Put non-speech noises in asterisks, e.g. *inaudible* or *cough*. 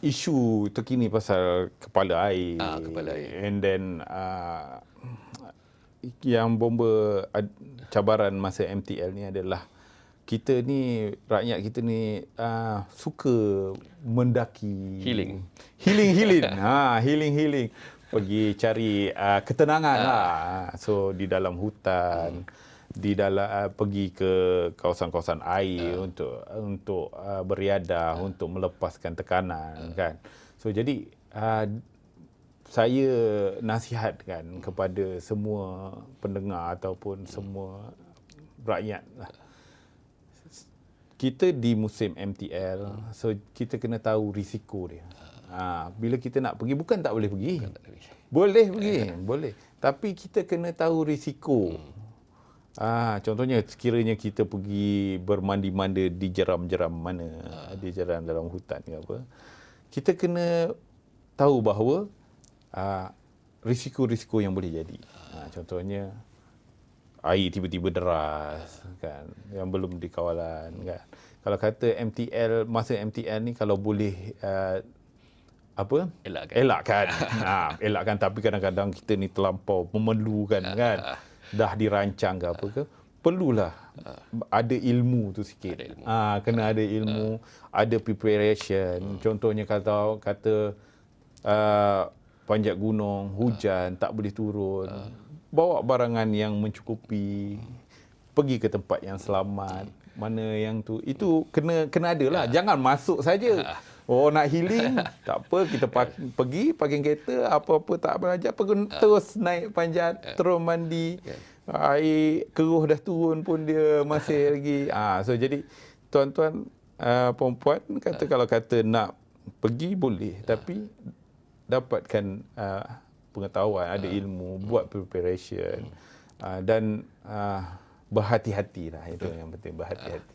isu terkini pasal kepala air. Ah, kepala air. And then uh, yang bomba cabaran masa MTL ni adalah kita ni rakyat kita ni uh, suka mendaki. Healing. healing healing. *laughs* Ha healing healing. Pergi cari uh, ketenangan lah. So di dalam hutan di dalam uh, pergi ke kawasan-kawasan air untuk untuk uh, beriadah untuk melepaskan tekanan kan so jadi uh, saya nasihatkan kepada semua pendengar ataupun semua rakyat lah. Kita di musim MTL, so kita kena tahu risiko dia. Ha, bila kita nak pergi, bukan tak boleh pergi. Boleh pergi, boleh. Tapi kita kena tahu risiko. Ah, contohnya sekiranya kita pergi bermandi-mandi di jeram-jeram mana, di jeram dalam hutan ke apa. Kita kena tahu bahawa ah, risiko-risiko yang boleh jadi. Ah, contohnya air tiba-tiba deras kan yang belum dikawalan kan. Kalau kata MTL masa MTL ni kalau boleh uh, apa? Elakkan. Elakkan. ha, *laughs* elakkan tapi kadang-kadang kita ni terlampau memerlukan kan. Dah dirancang ke apa ke perlulah ada ilmu tu sikit. Ada ilmu. Ah, kena ada ilmu, ada preparation. Contohnya kalau kata uh, panjat gunung, hujan, tak boleh turun. Bawa barangan yang mencukupi. Pergi ke tempat yang selamat. Mana yang tu itu kena kena ada lah. Jangan masuk saja. Oh nak healing, *laughs* tak apa kita pak, pergi parking kereta apa-apa tak belajar pergi terus naik panjat terus mandi. Air keruh dah turun pun dia masih *laughs* lagi. Ah so jadi tuan-tuan uh, perempuan kata kalau kata nak pergi boleh. Tapi dapatkan uh, pengetahuan, ada ilmu, buat preparation. Uh, dan uh, berhati-hati lah. Itu yang penting berhati-hati.